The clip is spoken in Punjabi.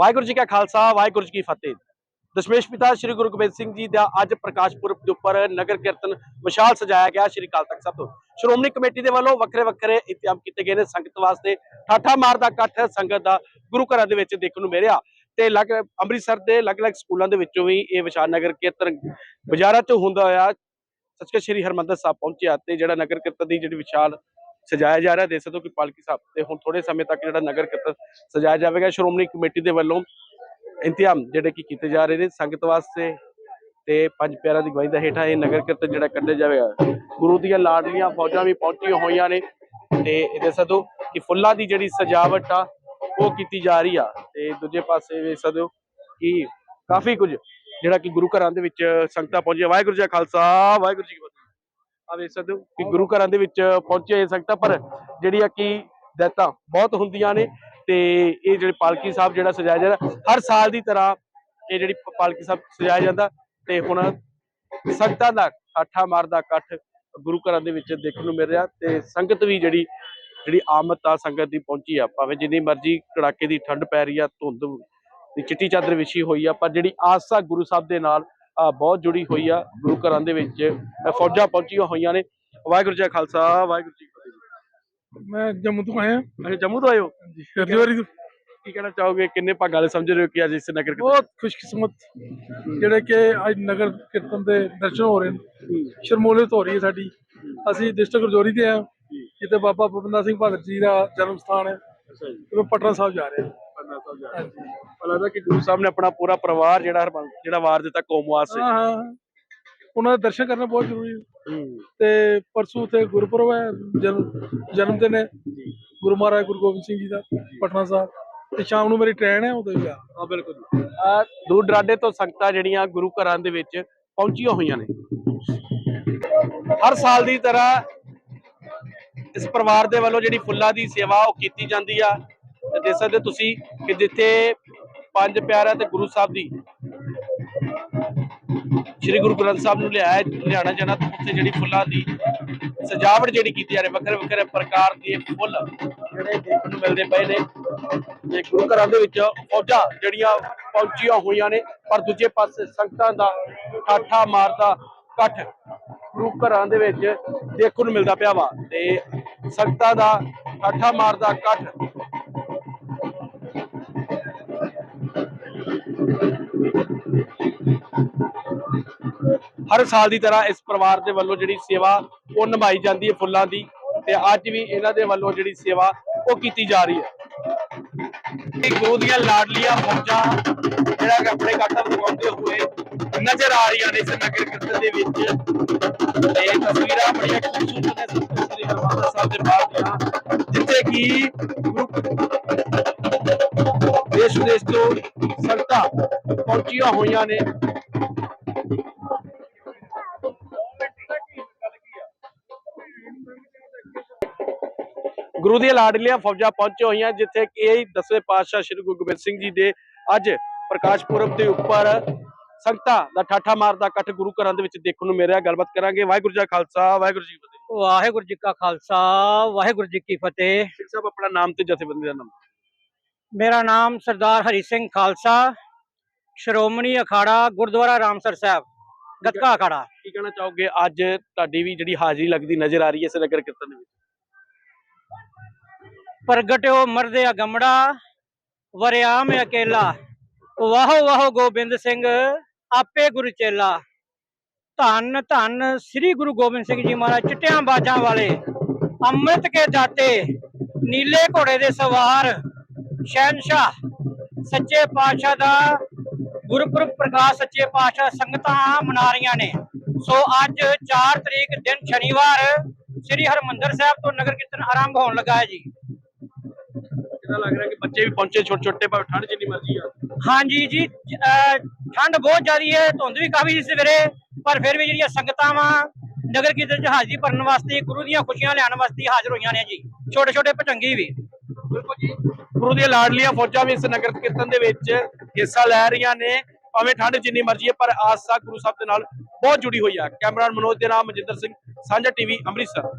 ਵਾਹਿਗੁਰੂ ਜੀ ਕਾ ਖਾਲਸਾ, ਵਾਹਿਗੁਰੂ ਜੀ ਕੀ ਫਤਿਹ। ਦਸ਼ਮੇਸ਼ ਪਿਤਾ ਸ੍ਰੀ ਗੁਰੂ ਗੋਬਿੰਦ ਸਿੰਘ ਜੀ ਦਾ ਅੱਜ ਪ੍ਰਕਾਸ਼ ਪੁਰਬ ਦੇ ਉੱਪਰ ਨਗਰ ਕੀਰਤਨ ਵਿਸ਼ਾਲ ਸਜਾਇਆ ਗਿਆ ਸ੍ਰੀ ਅਕਾਲ ਤਖਤ ਸਾਹਿਬ ਤੋਂ। ਸ਼੍ਰੋਮਣੀ ਕਮੇਟੀ ਦੇ ਵੱਲੋਂ ਵੱਖਰੇ ਵੱਖਰੇ ਇੰਤਜ਼ਾਮ ਕੀਤੇ ਗਏ ਨੇ। ਸੰਗਤ ਵਾਸਤੇ ਠਾਠਾ ਮਾਰ ਦਾ ਇਕੱਠ ਸੰਗਤ ਦਾ ਗੁਰੂ ਘਰਾਂ ਦੇ ਵਿੱਚ ਦੇਖਣ ਨੂੰ ਮਿਲਿਆ। ਤੇ ਲੱਗ ਅੰਮ੍ਰਿਤਸਰ ਦੇ ਅਲੱਗ-ਅਲੱਗ ਸਕੂਲਾਂ ਦੇ ਵਿੱਚੋਂ ਵੀ ਇਹ ਵਿਸ਼ਾਲ ਨਗਰ ਕੀਰਤਨ ਬਾਜ਼ਾਰਾਂ 'ਚ ਹੁੰਦਾ ਹੋਇਆ। ਸੱਚਖੰਡ ਸ੍ਰੀ ਹਰਮੰਦਰ ਸਾਹਿਬ ਪਹੁੰਚਿਆ ਤੇ ਜਿਹੜਾ ਨਗਰ ਕੀਰਤਨ ਦੀ ਜਿਹੜੀ ਵਿਸ਼ਾਲ ਸਜਾਇਆ ਜਾ ਰਿਹਾ, ਦੇਖ ਸਕਦੇ ਹੋ ਕਿ ਪਾਲਕੀ ਸਾਹਿਬ ਤੇ ਹੁਣ ਥੋੜੇ ਸਮੇਂ ਤੱਕ ਜਿਹੜਾ ਨਗਰ ਕੀਰਤਨ ਸਜਾਇਆ ਜਾਵੇਗਾ। ਸ਼੍ਰੋਮਣੀ ਕਮੇਟੀ ਦੇ ਵੱਲੋਂ ਇੰਤਜ਼ਾਮ ਜਿਹੜੇ ਕਿ ਕੀਤੇ ਜਾ ਰਹੇ ਨੇ ਸੰਗਤ ਵਾਸਤੇ ਤੇ ਪੰਜ ਪਿਆਰਾਂ ਦੀ ਗਵਾਹੀ ਦਾ ਹੇਠਾਂ ਇਹ ਨਗਰ ਕੀਰਤਨ ਜਿਹੜਾ ਕੱਢਿਆ ਜਾਵੇਗਾ। ਗੁਰੂ ਦੀਆਂ ਲਾਡਲੀਆਂ ਫੌਜਾਂ ਵੀ ਪਹੁੰਚੀਆਂ ਹੋਈਆਂ ਨੇ ਤੇ ਇਹ ਦੇਖ ਸਕਦੇ ਹੋ ਕਿ ਫੁੱਲਾਂ ਦੀ ਜਿਹੜੀ ਸਜਾਵਟ ਆ, ਉਹ ਕੀਤੀ ਜਾ ਰਹੀ ਆ ਤੇ ਦੂਜੇ ਪਾਸੇ ਵੇਖ ਸਕਦੇ ਹੋ ਕਿ ਕਾਫੀ ਕੁਝ ਜਿਹੜਾ ਕਿ ਗੁਰੂ ਘਰਾਂ ਦੇ ਵਿੱਚ ਸੰਗਤਾਂ ਪਹੁੰਚੀਆਂ। ਵਾਹਿਗੁਰੂ ਜੀ ਕਾ ਖਾਲਸਾ, ਵਾਹਿਗੁਰੂ ਜੀ ਕੀ ਆ ਵੇਖ ਸਕਦੇ ਹੋ ਕਿ ਗੁਰੂ ਘਰਾਂ ਦੇ ਵਿੱਚ ਪਹੁੰਚੇ ਹੋਏ ਪਰ ਜਿਹੜੀ ਆ ਕਿ ਦਾਤਾਂ ਬਹੁਤ ਹੁੰਦੀਆਂ ਨੇ ਤੇ ਇਹ ਜਿਹੜੇ ਪਾਲਕੀ ਸਾਹਿਬ ਜਿਹੜਾ ਸਜਾਇਆ ਜਾਂਦਾ, ਹਰ ਸਾਲ ਦੀ ਤਰ੍ਹਾਂ ਇਹ ਜਿਹੜੀ ਪਾਲਕੀ ਸਾਹਿਬ ਸਜਾਇਆ ਜਾਂਦਾ ਤੇ ਹੁਣ ਸੰਗਤਾਂ ਦਾ ਠਾਠਾ ਮਾਰਦਾ ਇਕੱਠ ਗੁਰੂ ਘਰਾਂ ਦੇ ਵਿੱਚ ਦੇਖਣ ਨੂੰ ਮਿਲ ਰਿਹਾ ਤੇ ਸੰਗਤ ਵੀ ਜਿਹੜੀ ਜਿਹੜੀ ਆਮਦ ਆ ਸੰਗਤ ਦੀ ਪਹੁੰਚੀ ਆ, ਭਾਵੇਂ ਜਿੰਨੀ ਮਰਜ਼ੀ ਕੜਾਕੇ ਦੀ ਠੰਡ ਪੈ ਰਹੀ ਆ, ਧੁੰਦ ਦੀ ਚਿੱਟੀ ਚਾਦਰ ਵਿਛੀ ਹੋਈ ਆ, ਪਰ ਜਿਹੜੀ ਆਸਾ ਗੁਰੂ ਸਾਹਿਬ ਦੇ ਨਾਲ ਬਹੁਤ ਜੁੜੀ ਹੋਈ ਆ ਗੁਰੂ ਘਰਾਂ ਦੇ ਵਿੱਚ। ਫੌਜਾਂ ਪਹੁੰਚੀਆਂ ਹੋਈਆਂ ਨੇ। ਵਾਹਿਗੁਰੂ ਜੀ ਕਾ ਖਾਲਸਾ ਵਾਹਿਗੁਰੂ ਜੀ ਕੀ ਫਤਿਹ। ਮੈਂ ਜੰਮੂ ਤੋਂ ਆਇਆ। ਅੱਛਾ ਜੰਮੂ ਤੋਂ ਹੋ? ਜੀ ਹਰਿਦੁਆਰੀ ਤੋਂ। ਕੀ ਕਹਿਣਾ ਚਾਹੋਗੇ? ਕਿੰਨੇ ਭਾਗਾਂ ਵਾਲੇ ਸਮਝ ਰਹੇ ਹੋ ਕਿ ਅੱਜ ਇਸ ਨਗਰ ਬਹੁਤ ਖੁਸ਼ਕਿਸਮਤ। ਜਿਹੜੇ ਕਿ ਅੱਜ ਨਗਰ ਕੀਰਤਨ ਦੇ ਦਰਸ਼ਨ ਹੋ ਰਹੇ ਨੇ। ਸ਼ਰਮੋਲੀਅਤ ਹੋ ਰਹੀ ਹੈ ਸਾਡੀ। ਅਸੀਂ ਡਿਸਟ੍ਰਿਕਟ ਰਜੌਰੀ ਦੇ ਆ। ਜਿੱਥੇ ਬਾਬਾ ਬੁੱਬੰਦਾ ਸਿੰਘ ਬਹਾਦਰ ਜੀ ਦਾ ਜਨਮ ਸਥਾਨ ਹੈ। ਅੱਛਾ ਜੀ। ਪਟਨਾ ਸਾਹਿਬ ਜਾ ਰਹੇ ਹਾਂ ਹੋ। ਲੱਗਦਾ ਕਿ ਗੁਰੂ ਸਾਹਿਬ ਨੇ ਆਪਣਾ ਪੂਰਾ ਪਰਿਵਾਰ ਜਿਹੜਾ ਹਰਬੰਸ ਜਿਹੜਾ ਵਾਰ ਦਿੱਤਾ ਕੌਮ ਵਾਸਤੇ। ਹਾਂ ਹਾਂ। ਉਹਨਾਂ ਦੇ ਦਰਸ਼ਨ ਕਰਨਾ ਬਹੁਤ ਜ਼ਰੂਰੀ ਹੈ ਹੂੰ। ਤੇ ਪਰਸੋਂ ਤੇ ਗੁਰਪੁਰਬ ਹੈ ਜਨਮ ਜਨਮ ਦਿਨ ਹੈ। ਗੁਰੂ ਮਹਾਰਾਜ ਗੁਰੂ ਗੋਬਿੰਦ ਸਿੰਘ ਜੀ ਦਾ ਪਟਨਾ ਸਾਹਿਬ। ਤੇ ਸ਼ਾਮ ਨੂੰ ਮੇਰੀ ਟ੍ਰੇਨ ਹੈ ਉਹਦੇ ਜਾ ਹਾਂ ਬਿਲਕੁਲ ਆ ਦੂਰ ਦਰਾਡੇ ਤੋਂ ਸੰਗਤਾਂ ਜਿਹੜੀਆਂ ਗੁਰੂ ਘਰਾਂ ਦੇ ਵਿੱਚ ਪਹੁੰਚੀਆਂ ਹੋਈਆਂ ਨੇ। ਹਰ ਸਾਲ ਦੀ ਤਰ੍ਹਾਂ ਇਸ ਪਰਿਵਾਰ ਦੇ ਵੱਲੋਂ ਜਿਹੜੀ ਫੁੱਲਾਂ ਦੀ ਸੇਵਾ ਉਹ ਕੀਤੀ ਜਾਂਦੀ ਆ। ਦੇਖ ਸਕਦੇ ਹੋ ਤੁਸੀਂ ਕਿ ਜਿੱਥੇ ਪੰਜ ਪਿਆਰਿਆਂ ਤੇ ਗੁਰੂ ਸਾਹਿਬ ਦੀ ਸ੍ਰੀ ਗੁਰੂ ਗ੍ਰੰਥ ਸਾਹਿਬ ਨੂੰ ਲਿਆਇਆ ਲਿਆਣਾ ਜਾਣਾ ਉੱਥੇ ਜਿਹੜੀ ਫੁੱਲਾਂ ਦੀ ਸਜਾਵਟ ਜਿਹੜੀ ਕੀਤੀ ਜਾ ਰਹੀ ਵੱਖਰੇ ਵੱਖਰੇ ਪ੍ਰਕਾਰ ਦੇ ਫੁੱਲ ਜਿਹੜੇ ਦੇਖਣ ਨੂੰ ਮਿਲਦੇ ਪਏ ਨੇ। ਤੇ ਗੁਰੂ ਘਰਾਂ ਦੇ ਵਿੱਚ ਫੌਜਾਂ ਜਿਹੜੀਆਂ ਪਹੁੰਚੀਆਂ ਹੋਈਆਂ ਨੇ, ਪਰ ਦੂਜੇ ਪਾਸੇ ਸੰਗਤਾਂ ਦਾ ਠਾਠਾ ਮਾਰਦਾ ਇਕੱਠ ਗੁਰੂ ਘਰਾਂ ਦੇ ਵਿੱਚ ਦੇਖਣ ਨੂੰ ਮਿਲਦਾ ਪਿਆ ਵਾ। ਤੇ ਸੰਗਤਾਂ ਦਾ ਠਾਠਾ ਮਾਰਦਾ ਇਕੱਠ ਹਰ ਸਾਲ ਦੀ ਤਰ੍ਹਾਂ ਇਸ ਪਰਿਵਾਰ ਦੇ ਵੱਲੋਂ ਜਿਹੜੀ ਸੇਵਾ ਉਹ ਨਿਭਾਈ ਜਾਂਦੀ ਹੈ ਫੁੱਲਾਂ ਦੀ ਤੇ ਅੱਜ ਵੀ ਇਹਨਾਂ ਦੇ ਵੱਲੋਂ ਜਿਹੜੀ ਸੇਵਾ ਉਹ ਕੀਤੀ ਜਾ ਰਹੀ ਹੈ। ਇਹ ਗੁਰੂ ਦੀਆਂ ਲਾਡਲੀਆਂ ਫੌਜਾਂ ਜਿਹੜਾ ਕਿ ਆਪਣੇ ਕਾਟਾ ਦਿਖਾਉਂਦੇ ਹੋਏ ਨਜ਼ਰ ਆ ਰਹੀਆਂ ਨੇ ਇਸ ਨਗਰ ਕੀਰਤਨ ਦੇ ਵਿੱਚ। ਤੇ ਤਸਵੀਰਾਂ ਬੜੀਆਂ ਖੂਬਸੂਰਤ ਨੇ। ਸਤਿ ਸ੍ਰੀ ਹਰਿਮੰਦਰ ਸਾਹਿਬ ਦੇ ਬਾਹਰ ਦੀਆਂ, ਜਿੱਥੇ ਕਿ ਦੇਸ਼ ਵਿਦੇਸ਼ ਤੋਂ ਪਹੁੰਚੀਆਂ ਹੋਈਆਂ ਨੇ। ਗੁਰੂ ਦੀਆਂ ਲਾਡਲੀਆਂ ਫੌਜਾਂ ਪਹੁੰਚੇ ਹੋਈਆਂ ਜਿੱਥੇ ਕਿ ਇਹ ਦਸਵੇਂ ਪਾਤਸ਼ਾਹ ਸ੍ਰੀ ਗੁਰੂ ਗੋਬਿੰਦ ਸਿੰਘ ਜੀ ਦੇ ਅੱਜ ਪ੍ਰਕਾਸ਼ ਪੁਰਬ ਦੇ ਉੱਪਰ ਸੰਗਤਾਂ ਦਾ ਠਾਠਾ ਮਾਰਦਾ ਇਕੱਠ ਗੁਰੂ ਘਰਾਂ ਦੇ ਵਿੱਚ ਦੇਖਣ ਨੂੰ ਮਿਲ ਰਿਹਾ ਗੱਲਬਾਤ ਕਰਾਂਗੇ। ਵਾਹਿਗੁਰੂ ਜੀ ਕਾ ਖਾਲਸਾ ਵਾਹਿਗੁਰੂ ਜੀ ਕੀ ਫਤਿਹ। ਵਾਹਿਗੁਰੂ ਜੀ ਕਾ ਖਾਲਸਾ ਵਾਹਿਗੁਰੂ ਜੀ ਕੀ ਫਤਿਹ। ਸਿੰਘ ਸਾਹਿਬ ਆਪਣਾ ਨਾਮ ਤੇ ਜਥੇਬੰਦੀ ਦਾ ਨਾਮ। ਮੇਰਾ ਨਾਮ ਸਰਦਾਰ ਹਰੀ ਸਿੰਘ ਖਾਲਸਾ। ਸ਼੍ਰੋਮਣੀ ਅਖਾੜਾ ਗੁਰਦੁਆਰਾ ਰਾਮਸਰ ਸਾਹਿਬ ਗੱਤਕਾ ਅਖਾੜਾ। ਕੀ ਕਹਿਣਾ ਚਾਹੋਗੇ? ਅੱਜ ਤੁਹਾਡੀ ਵੀ ਜਿਹੜੀ ਹਾਜ਼ਰੀ ਲੱਗਦੀ ਨਜ਼ਰ ਆ ਰਹੀ ਹੈ ਇਸ ਨਗਰ ਕੀਰਤਨ ਵਿੱਚ। ਪ੍ਰਗਟਿਓ ਮਰਦੇ ਅਗੰਮੜਾ ਵਰਿਆਮ ਅਕੇਲਾ। ਵਾਹੋ ਵਾਹੋ ਗੋਬਿੰਦ ਸਿੰਘ ਆਪੇ ਗੁਰੂ ਚੇਲਾ। ਧੰਨ ਧੰਨ ਸ੍ਰੀ ਗੁਰੂ ਗੋਬਿੰਦ ਸਿੰਘ ਜੀ ਮਹਾਰਾਜ ਚਿੱਟਿਆਂ ਬਾਜਾਂ ਵਾਲੇ ਅੰਮ੍ਰਿਤ ਕੇ ਦਾਤੇ ਨੀਲੇ ਘੋੜੇ ਦੇ ਸਵਾਰ ਸ਼ਹਿਨशाह ਸੱਚੇ ਪਾਤਸ਼ਾਹ ਦਾ ਗੁਰਪੁਰਬ ਪ੍ਰਕਾਸ਼ ਸੱਚੇ ਪਾਤਸ਼ਾਹ ਸੰਗਤਾਂ ਮਨਾ ਰਹੀਆਂ ਨੇ। ਸੋ ਅੱਜ 4 ਤਰੀਕ ਦਿਨ ਸ਼ਨੀਵਾਰ ਸ੍ਰੀ ਹਰਮੰਦਰ ਸਾਹਿਬ ਤੋਂ ਨਗਰ ਕੀਰਤਨ ਆਰੰਭ ਹੋਣ ਲੱਗਾ ਹੈ ਜੀ। ਕਿਹਦਾ ਲੱਗ ਰਿਹਾ ਕਿ ਬੱਚੇ ਵੀ ਪਹੁੰਚੇ ਛੋਟੇ ਛੋਟੇ ਭਾਵੇਂ ਠੰਡ ਜਿੰਨੀ ਮਰਜ਼ੀ ਆ। ਹਾਂਜੀ ਜੀ ਜ- ਅਹ ਠੰਡ ਬਹੁਤ ਜ਼ਿਆਦੀ ਹੈ ਧੁੰਦ ਵੀ ਕਾਫੀ ਸੀ ਸਵੇਰੇ ਪਰ ਫਿਰ ਵੀ ਜਿਹੜੀਆਂ ਸੰਗਤਾਂ ਵਾ ਨਗਰ ਕੀਰਤਨ ਚ ਹਾਜ਼ਰੀ ਭਰਨ ਵਾਸਤੇ ਗੁਰੂ ਦੀਆਂ ਖੁਸ਼ੀਆਂ ਲਿਆਉਣ ਵਾਸਤੇ ਹਾਜ਼ਰ ਹੋਈਆਂ ਨੇ ਜੀ। ਛੋਟੇ ਛੋਟੇ ਪਟੰਗੀ ਵੀ। ਬਿਲਕੁਲ ਜੀ ਗੁਰੂ ਦੀਆਂ ਲਾਡਲੀਆਂ ਫੌਜਾਂ ਵੀ ਇਸ ਨਗਰ ਕੀਰਤਨ ਦੇ ਵਿੱਚ ਹਿੱਸਾ ਲੈ ਰਹੀਆਂ ਨੇ। ਭਾਵੇਂ ਠੰਡ ਜਿੰਨੀ ਮਰਜ਼ੀ ਹੈ, ਪਰ ਆਸਾ ਗੁਰੂ ਸਾਹਿਬ ਦੇ ਨਾਲ ਬਹੁਤ ਜੁੜੀ ਹੋਈ ਆ। ਕੈਮਰਾਮੈਨ ਮਨੋਜ ਦੇ ਨਾਮ ਮਨਜਿੰਦਰ ਸਿੰਘ, ਸਾਂਝਾ ਟੀਵੀ, ਅੰਮ੍ਰਿਤਸਰ।